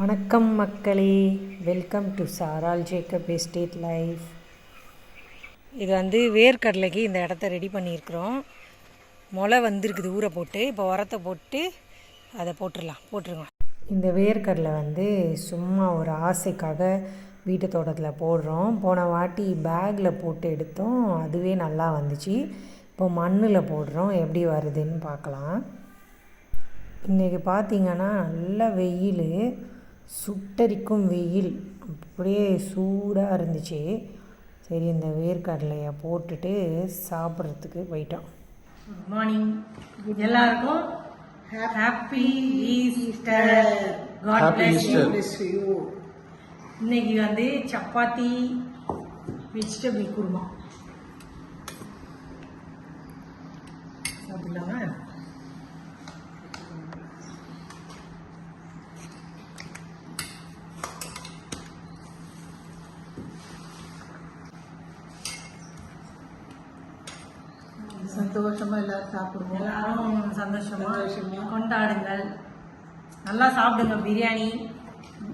வணக்கம் மக்களே. Welcome to Charal Jacob estate life இது வந்து வேர்க்கடலைக்கு இந்த இடத்த ரெடி பண்ணியிருக்கிறோம். முளை வந்திருக்குது ஊற போட்டு. இப்போ உரத்தை போட்டு அதை போட்டுடலாம். போட்டுருங்க. இந்த வேர்க்கடலை வந்து சும்மா ஒரு ஆசைக்காக வீட்டு தோட்டத்தில் போடுறோம். போன வாட்டி பேக்கில் போட்டு எடுத்தோம். அதுவே நல்லா வந்துச்சு. இப்போ மண்ணில் போடுறோம். எப்படி வருதுன்னு பார்க்கலாம். இன்றைக்கி பார்த்தீங்கன்னா நல்ல வெயில். சுட்டரிக்கும் வெயில். அப்படியே சூடாக இருந்துச்சு. சரி இந்த வேர்க்கடலையை போட்டுட்டு சாப்பிட்றதுக்கு போயிட்டோம். குட் மார்னிங் எல்லாருக்கும் happy Easter God bless you இன்னைக்கு வந்து சப்பாத்தி வெஜிடபிள் குருமா. சாப்பிடலாமா? சந்தோஷமா எல்லாரும் சாப்பிடுவோம். எல்லாரும் சந்தோஷமா கொண்டாடுங்கள். நல்லா சாப்பிடுங்க. பிரியாணி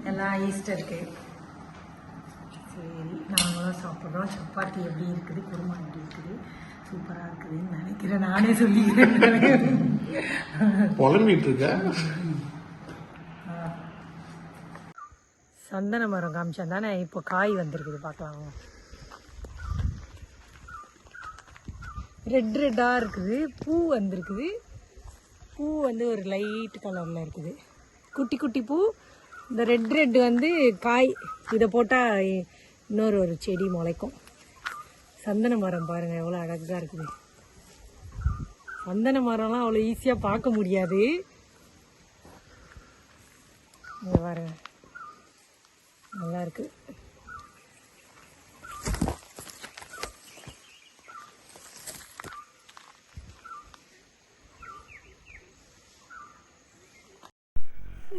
எல்லாம் ஈஸ்டருக்கு சரி நாங்களும் சாப்பிட்றோம். சப்பாத்தி எப்படி இருக்குது? குருமா எப்படி இருக்குது? சூப்பராக இருக்குதுன்னு நினைக்கிறேன். நானே சொல்லிக்கிறேன் புலம்பிட்டு இருக்க? சந்தன மரம் காமிச்சேன். தானே இப்போ காய் வந்திருக்குது பார்க்கலாம்? ரெட் ரெட்டாக இருக்குது. பூ வந்திருக்குது. பூ வந்து ஒரு லைட் கலரில் இருக்குது. குட்டி குட்டி பூ. இந்த ரெட் ரெட் வந்து காய். இதை போட்டால் இன்னொரு ஒரு செடி முளைக்கும். சந்தன மரம் பாருங்கள் எவ்வளோ அழகாக இருக்குது. சந்தன மரம்லாம் அவ்வளோ ஈஸியாக பார்க்க முடியாது. இங்கே பாருங்கள் நல்லா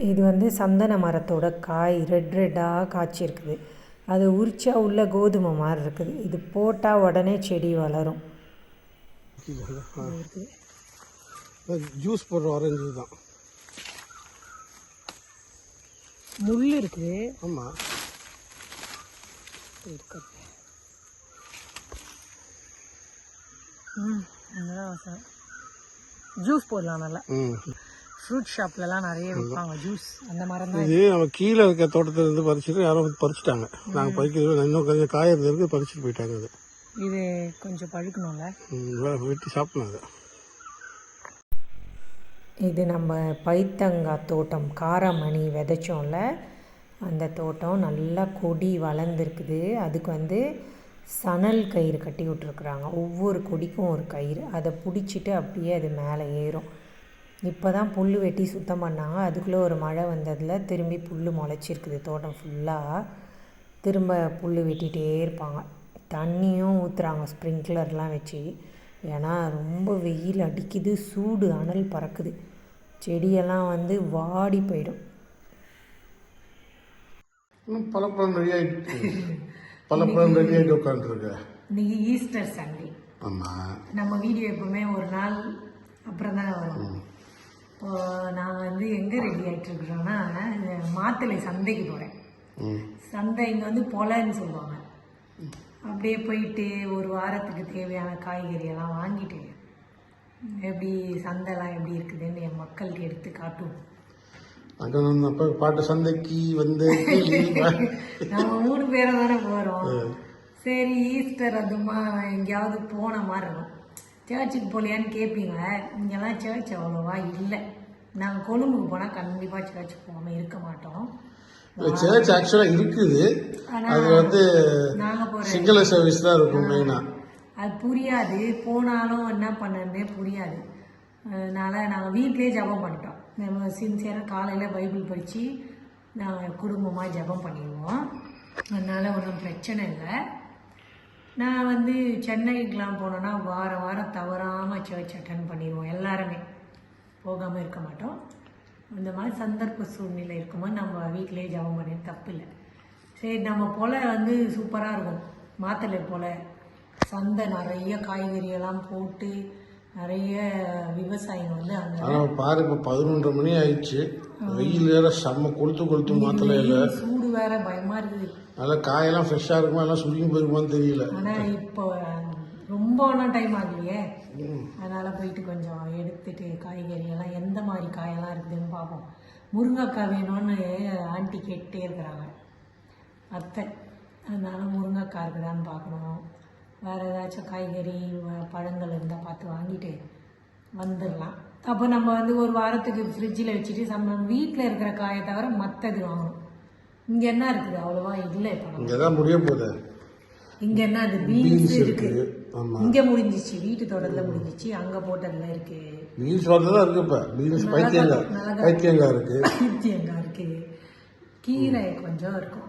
இது வந்து சந்தன மரத்தோட காய் ரெட் ரெட்டாக காய்ச்சிருக்குது. அது உரிச்சா உள்ள கோதுமை மாதிரி இருக்குது. இது போட்டால் உடனே செடி வளரும். ஜூஸ் போடுற ஆரஞ்சு தான். முள் இருக்குது ஆமா. இருக்குது ம் நல்லா வாசனை ஜூஸ் போடலாம் நல்லா. ஃப்ரூட் ஷாப்லலாம் நிறைய விற்பாங்க ஜூஸ் அந்த தான் இது நம்ம கீழே இருக்க தோட்டத்துல இருந்து பறிச்சுட்டு யாரோ வந்து பறிச்சுட்டாங்க. நாங்கள் பறிக்கிறது இன்னும் கொஞ்சம் காய இருக்கு பறிச்சுட்டு போயிட்டாங்க அது. இது கொஞ்சம் பழுக்கணும்ல? வெட்டி சாப்பிடணும் அது. இது நம்ம பைத்தங்காய் தோட்டம் காரமணி விதைச்சோம்ல அந்த தோட்டம் நல்லா கொடி வளர்ந்துருக்குது. அதுக்கு வந்து சணல் கயிறு கட்டி விட்ருக்குறாங்க ஒவ்வொரு கொடிக்கும் ஒரு கயிறு. அதை பிடிச்சிட்டு அப்படியே அது மேலே ஏறும். இப்போ தான் புல் வெட்டி சுத்தம் பண்ணாங்க. அதுக்குள்ளே ஒரு மழை வந்ததில் திரும்பி புல் முளைச்சிருக்குது. தோட்டம் ஃபுல்லாக திரும்ப புல் வெட்டிகிட்டே இருப்பாங்க. தண்ணியும் ஊற்றுறாங்க ஸ்ப்ரிங்க்லர்லாம் வச்சு. ஏன்னா ரொம்ப வெயில் அடிக்குது. சூடு அனல் பறக்குது. செடியெல்லாம் வந்து வாடி போயிடும். இன்னும் பழப்பழம் ரெடி ஆகிட்டு பழப்பழம் ரெடி ஆகிட்டு உட்காந்துருக்க இன்னைக்கு ஈஸ்டர் சண்டே ஆமாம் நம்ம வீடியோ எப்பவுமே ஒரு நாள் அப்புறம் தானே வரும் இப்போ நான் வந்து எங்கே ரெடி ஆகிட்டு இருக்கிறோன்னா மாத்தளை சந்தைக்கு போகிறேன் சந்தை இங்கே வந்து பொலைன்னு சொல்லுவாங்க. அப்படியே போயிட்டு ஒரு வாரத்துக்கு தேவையான காய்கறி எல்லாம் வாங்கிட்டு எப்படி சந்தைலாம் எப்படி இருக்குதுன்னு என் மக்களுக்கு எடுத்து காட்டுவோம். அங்கே பாட்டு சந்தைக்கு வந்து நம்ம மூணு பேரும் தானே போகிறோம் சரி ஈஸ்டர் அதுமா எங்கேயாவது போன மாதிரி இருக்கும். சர்ச்சுக்கு போகலையான்னு கேட்பீங்க இங்கெல்லாம் சர்ச் அவ்வளோவா இல்லை. நாங்கள் கொழும்புக்கு போனால் கண்டிப்பாக சர்ச்சுக்கு போகாமல் இருக்க மாட்டோம். சர்ச் ஆக்சுவலாக இருக்குது. அது வந்து சிங்கள சர்வீஸ் தான் இருக்கும் மெயினாக அது புரியாது. போனாலும் என்ன பண்ணணுன்னே புரியாது. அதனால் நாங்கள் வீட்டிலே ஜெபம் பண்ணிட்டோம். நம்ம சின்சியராக காலையில் பைபிள் படித்து நாங்கள் குடும்பமாக ஜெபம் பண்ணிடுவோம். அதனால் ஒன்றும் பிரச்சனை இல்லை. நான் வந்து சென்னைக்கெலாம் போனோன்னா வாரம் வாரம் தவறாமல் சர்ச் அட்டன் பண்ணிடுவோம். எல்லாருமே. போகாமல் இருக்க மாட்டோம். இந்த மாதிரி சந்தர்ப்ப சூழ்நிலை இருக்கும்போது நம்ம வீட்டிலே ஜெபம் பண்ணி தப்பு இல்லை சரி நம்ம பொலை வந்து சூப்பராக இருக்கும். மாத்தலை பொலை. சந்தை நிறைய காய்கறி எல்லாம் போட்டு நிறைய விவசாயிங்க வந்து அங்கே ஆனால் பாரு இப்போ பதினொன்றரை மணி ஆயிடுச்சு. வெயில் வேற செம்ம கொளுத்து கொளுத்து மாத்தல இல்லை சூடு. வேற பயமா இருக்குது. நல்லா காயெல்லாம் ஃப்ரெஷ்ஷாக இருக்குமா? எல்லாம் சுருங்கி போயிருக்குமான்னு தெரியல. ஆனா இப்போ ரொம்ப ஆனால் டைம் ஆகலையே. அதனால போயிட்டு கொஞ்சம் எடுத்துட்டு காய்கறி எல்லாம் எந்த மாதிரி காயெல்லாம் இருக்குதுன்னு பார்ப்போம். முருங்கைக்காய் வேணும்னு ஆண்டி கேட்டே இருக்கிறாங்க. அத்தை அதனால முருங்கைக்காய் இருக்குதான்னு பார்க்கணும். வேறு ஏதாச்சும் காய்கறி பழங்கள் இருந்தால் பார்த்து வாங்கிட்டு வந்துடலாம். அப்போ நம்ம வந்து ஒரு வாரத்துக்கு ஃப்ரிட்ஜில் வச்சுட்டு நம்ம வீட்டில் இருக்கிற காயை தவிர மற்றது வாங்கணும். இங்கே என்ன இருக்குது? அவ்வளோவா இல்லை இங்கே தான் முடிய போகுது. இங்க என்ன அது? பீன்ஸ் இருக்கு. இங்க முடிஞ்சிச்சு. வீட்டு தோட்டத்துல முடிஞ்சிச்சு. அங்க போட்டதுல இருக்கு. பீன்ஸ் தான் இருக்கு இப்போ. பீன்ஸ் பைத்தியங்காய். பைத்தியங்காய் இருக்கு. தேங்காய் இருக்கு. கீரை கொஞ்சம் இருக்கும்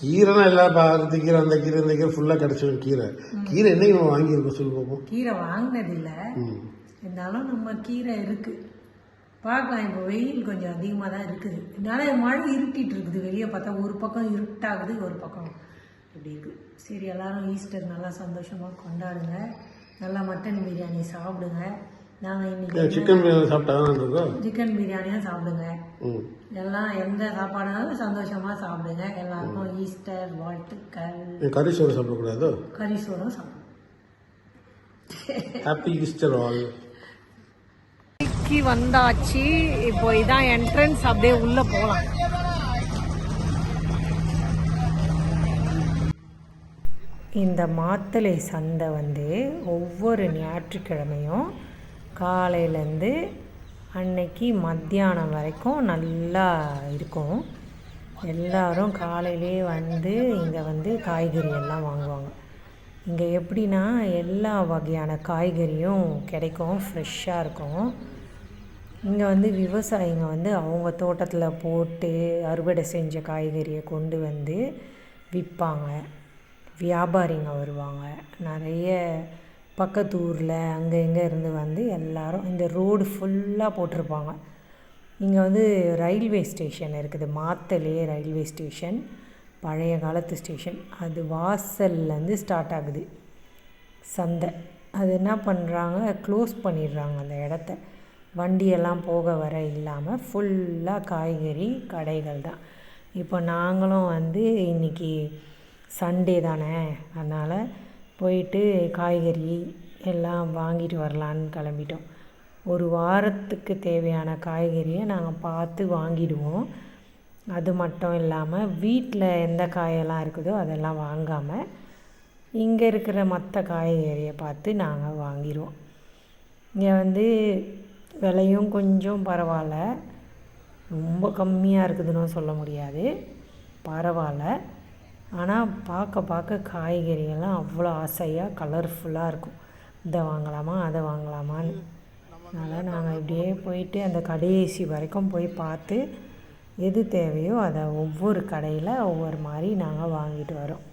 கீரைனா எல்லாம் பாரத்து கீரை அந்த கீரை இந்த கீரை ஃபுல்லாக கிடச்சிடும் கீரை. கீரை என்னைக்கு நம்ம வாங்கியிருக்கோம் சொல்லி பார்ப்போம் கீரை வாங்கினது இல்ல ம். இருந்தாலும் நம்ம கீரை இருக்கு. பார்க்கலாம் இப்போ வெயில் கொஞ்சம் அதிகமாக தான் இருக்குது. இதனால மழை இருட்டிட்டு இருக்குது. வெளியே பார்த்தா ஒரு பக்கம் இருட்டாகுது ஒரு பக்கம் இப்படி இருக்கு. சரி எல்லாரும் ஈஸ்டர் நல்லா சந்தோஷமா கொண்டாடுங்க. நல்லா மட்டன் பிரியாணி சாப்பிடுங்க. நாங்கள் இன்னைக்கு சிக்கன் பிரியாணி சாப்பிட்டா சிக்கன் பிரியாணியும் சாப்பிடுங்க. எல்லாம் எந்த சாப்பாடுனாலும் சந்தோஷமா சாப்பிடுங்க. எல்லாருக்கும் ஈஸ்டர் வாழ்த்துக்கள். கறி சோறு சாப்பிடக்கூடாதோ? கறி சோறும் சாப்பிடுங்க ஹாப்பி ஈஸ்டர் ஆல் வந்தாச்சு. இப்போ இதான் என்ட்ரன்ஸ் அப்படியே உள்ள போலாம். இந்த மாத்தளை சந்தை வந்து ஒவ்வொரு ஞாயிற்றுக்கிழமையும் காலையிலேருந்து அன்னைக்கு மத்தியானம் வரைக்கும் நல்லா இருக்கும். எல்லாரும் காலையிலே வந்து இங்கே வந்து காய்கறி எல்லாம் வாங்குவாங்க. இங்கே எப்படின்னா எல்லா வகையான காய்கறியும் கிடைக்கும் ஃப்ரெஷ்ஷாக இருக்கும். இங்கே வந்து விவசாயிங்க வந்து அவங்க தோட்டத்தில் போட்டு அறுவடை செஞ்ச காய்கறியை கொண்டு வந்து விற்பாங்க வியாபாரிங்க வருவாங்க. நிறைய பக்கத்து ஊரில் அங்கே இங்கே இருந்து வந்து எல்லாரும் இந்த ரோடு ஃபுல்லாக போட்டிருப்பாங்க. இங்கே வந்து ரயில்வே ஸ்டேஷன் இருக்குது. மாத்தலே ரயில்வே ஸ்டேஷன் பழைய காலத்து ஸ்டேஷன். அது வாசல்லேருந்து ஸ்டார்ட் ஆகுது. சந்தை. அது என்ன பண்ணுறாங்க க்ளோஸ் பண்ணிடுறாங்க அந்த இடத்த. வண்டியெல்லாம் போக வர இல்லாமல் ஃபுல்லாக காய்கறி கடைகள் தான். இப்போ நாங்களும் வந்து இன்றைக்கி சண்டே தானே அதனால் போயிட்டு காய்கறி எல்லாம் வாங்கிட்டு வரலான்னு கிளம்பிட்டோம். ஒரு வாரத்துக்கு தேவையான காய்கறியை நாங்கள் பார்த்து வாங்கிடுவோம். அது மட்டும் இல்லாமல் வீட்டில் எந்த காயெல்லாம் இருக்குதோ அதெல்லாம் வாங்காமல் இங்கே இருக்கிற மற்ற காய்கறியை பார்த்து நாங்கள் வாங்கிடுவோம். இங்கே வந்து விலையும் கொஞ்சம் பரவாயில்ல. ரொம்ப கம்மியாக இருக்குதுன்னு சொல்ல முடியாது. பரவாயில்ல. ஆனால் பார்க்க பார்க்க காய்கறிகள்லாம் அவ்வளோ ஆசையாக கலர்ஃபுல்லாக இருக்கும். இதை வாங்கலாமா அதை வாங்கலாமான்னு. அதனால் நாங்கள் இப்படியே போயிட்டு அந்த கடைசி வரைக்கும் போய் பார்த்து எது தேவையோ அதை ஒவ்வொரு கடையில் ஒவ்வொரு மாதிரி நாங்கள் வாங்கிட்டு வரோம்.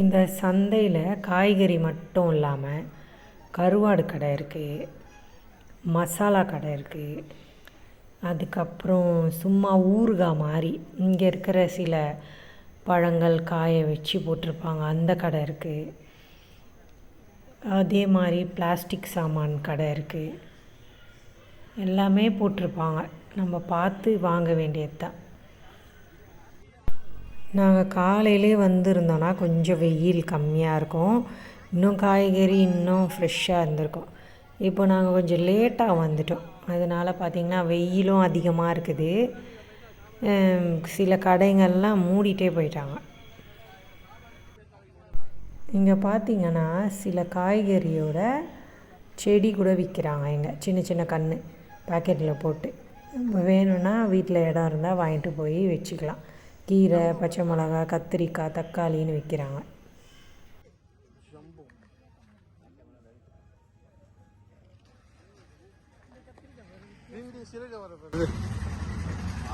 இந்த சந்தையில் காய்கறி மட்டும் இல்லாமல் கருவாடு கடை இருக்குது மசாலா கடை இருக்குது அதுக்கப்புறம் சும்மா ஊறுகாய் மாதிரி இங்கே இருக்கிற சில பழங்கள் காய வச்சு போட்டிருப்பாங்க. அந்த கடை இருக்குது அதே மாதிரி பிளாஸ்டிக் சாமான் கடை இருக்குது எல்லாமே போட்டிருப்பாங்க. நம்ம பார்த்து வாங்க வேண்டியது தான். நாங்கள் காலையிலே வந்திருந்தோன்னா கொஞ்சம் வெயில் கம்மியாக இருக்கும். இன்னும் காய்கறி இன்னும் ஃப்ரெஷ்ஷாக இருந்திருக்கும். இப்போ நாங்கள் கொஞ்சம் லேட்டாக வந்துட்டோம். அதனால் பார்த்திங்கன்னா வெயிலும் அதிகமாக இருக்குது. சில கடைங்கள்லாம் மூடிட்டே போயிட்டாங்க. இங்கே பார்த்தீங்கன்னா சில காய்கறியோட செடி கூட விற்கிறாங்க இங்கே. சின்ன சின்ன கன்று பாக்கெட்டில் போட்டு. வேணும்னா வீட்டில் இடம் இருந்தால் வாங்கிட்டு போய் வச்சுக்கலாம். கீரை பச்சை மிளகா கத்திரிக்காய் தக்காளின்னு விற்கிறாங்க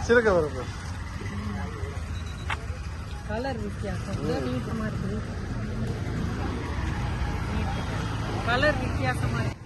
சிறுக வரப்பு கலர் வித்தியாசம். நீட்டமாக இருக்குது. கலர் வித்தியாசமாக இருக்கு.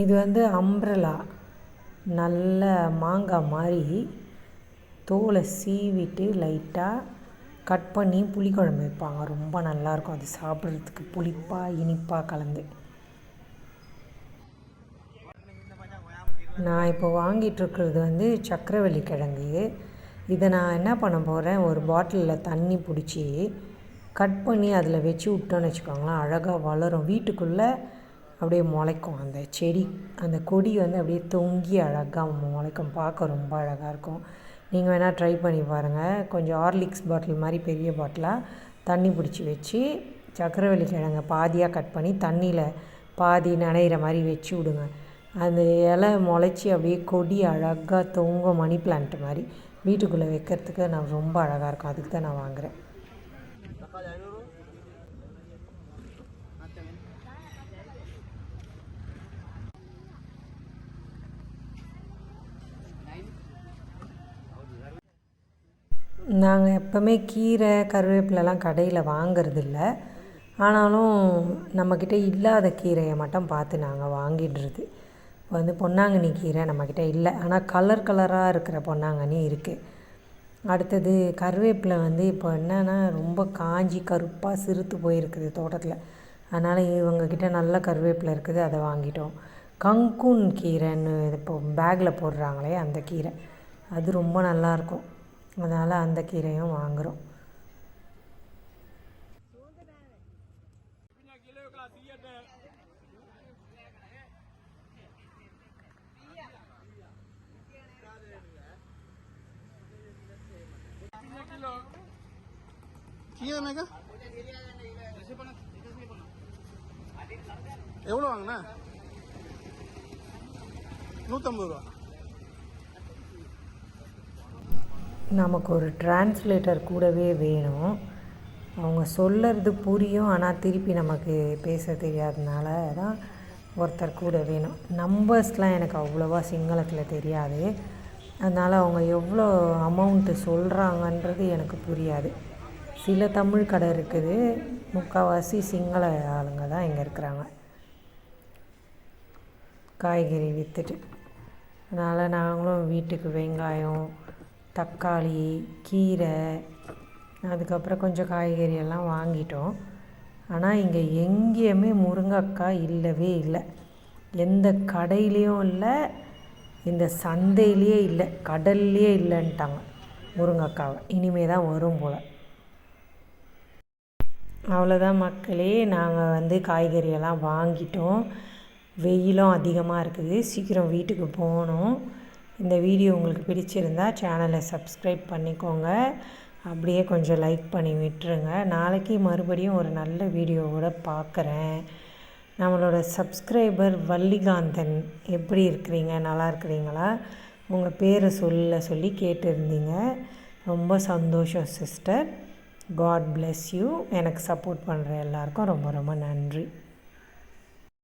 இது வந்து அம்ப்ரலா. நல்ல மாங்காய் மாதிரி தோலை சீவிட்டு லைட்டாக கட் பண்ணி புளிக்குழம்பு வைப்பாங்க. ரொம்ப நல்லாயிருக்கும். அது சாப்பிட்றதுக்கு புளிப்பாக இனிப்பாக கலந்து. நான் இப்போ வாங்கிட்டுருக்கிறது வந்து சக்கரவள்ளி கிழங்கு. இதை நான் என்ன பண்ண போகிறேன் ஒரு பாட்டிலில் தண்ணி பிடிச்சி கட் பண்ணி அதில் வச்சு விட்டோன்னு வச்சுக்கோங்களேன். அழகாக வளரும். வீட்டுக்குள்ளே அப்படியே முளைக்கும். அந்த செடி அந்த கொடி வந்து அப்படியே தொங்கி அழகாக முளைக்கும். பார்க்க ரொம்ப அழகாக இருக்கும். நீங்கள் வேணால் ட்ரை பண்ணி பாருங்கள் கொஞ்சம் ஹார்லிக்ஸ் பாட்டில் மாதிரி பெரிய பாட்டிலாக தண்ணி பிடிச்சி வச்சு சக்கரவள்ளி கிழங்கை பாதியாக கட் பண்ணி தண்ணியில் பாதி நனையிற மாதிரி வச்சு விடுங்க. அந்த இலை முளைச்சி அப்படியே கொடி அழகாக தொங்கும் மணி பிளான்ட் மாதிரி வீட்டுக்குள்ளே வைக்கிறதுக்கு நான் ரொம்ப அழகாக இருக்கும். அதுக்கு தான் நான் வாங்குகிறேன் நாங்கள் எப்போவுமே கீரை கருவேப்பிலலாம் கடையில் வாங்குறதில்ல. ஆனாலும் நம்மக்கிட்ட இல்லாத கீரையை மட்டும் பார்த்து நாங்கள் வாங்கிடுறது. இப்போ வந்து பொன்னாங்கண்ணி கீரை நம்மக்கிட்ட இல்லை. ஆனால் கலர் கலராக இருக்கிற பொன்னாங்கண்ணி இருக்குது அடுத்தது கருவேப்பிலை வந்து இப்போ என்னென்னா ரொம்ப காஞ்சி கருப்பாக சிறுத்து போயிருக்குது தோட்டத்தில். அதனால் இவங்கக்கிட்ட நல்ல கருவேப்பிலை இருக்குது அதை வாங்கிட்டோம். கங்குன் கீரைன்னு இப்போ பேக்கில் போடுறாங்களே அந்த கீரை. அது ரொம்ப நல்லாயிருக்கும் அதனால் அந்த கீரையும் வாங்குகிறோம் கீரை எவ்வளோ வாங்கின? நூற்றம்பது ரூபா. நமக்கு ஒரு டிரான்ஸ்லேட்டர் கூடவே வேணும். அவங்க சொல்லுறது புரியும் ஆனால் திருப்பி நமக்கு பேச தெரியாதனால தான் ஒருத்தர் கூட வேணும். நம்பர்ஸ்லாம் எனக்கு அவ்வளோவா சிங்களத்தில் தெரியாது. அதனால் அவங்க எவ்வளோ அமௌண்ட்டு சொல்கிறாங்கன்றது எனக்கு புரியாது. சில தமிழ் கடை இருக்குது. முக்கால்வாசி சிங்கள ஆளுங்க தான் இங்கே இருக்கிறாங்க. காய்கறி விற்றுட்டு அதனால் நாங்களும் வீட்டுக்கு வெங்காயம் தக்காளி கீரை அதுக்கப்புறம் கொஞ்சம் காய்கறி எல்லாம் வாங்கிட்டோம். ஆனால் இங்கே எங்கேயுமே முருங்கைக்காய் இல்லவே இல்லை. எந்த கடையிலையும் இல்லை இந்த சந்தையிலேயே இல்லை கடல்லையே இல்லைன்ட்டாங்க முருங்கைக்காவை. இனிமே தான் வரும் போல். அவ்வளோதான் மக்களே நாங்கள் வந்து காய்கறியெல்லாம் வாங்கிட்டோம். வெயிலும் அதிகமாக இருக்குது. சீக்கிரம் வீட்டுக்கு போகணும். இந்த வீடியோ உங்களுக்கு பிடிச்சிருந்தா சேனலை சப்ஸ்கிரைப் பண்ணிக்கோங்க. அப்படியே கொஞ்சம் லைக் பண்ணி விட்டுருங்க. நாளைக்கு மறுபடியும் ஒரு நல்ல வீடியோவோட பார்க்குறேன் நம்மளோட சப்ஸ்கிரைபர் வள்ளிகாந்தன் எப்படி இருக்கிறீங்க? நல்லா இருக்கிறீங்களா? உங்கள் பேரை சொல்ல சொல்லி கேட்டிருந்தீங்க. ரொம்ப சந்தோஷம் சிஸ்டர் காட் பிளெஸ் யூ எனக்கு சப்போர்ட் பண்ணுற எல்லாருக்கும் ரொம்ப ரொம்ப நன்றி.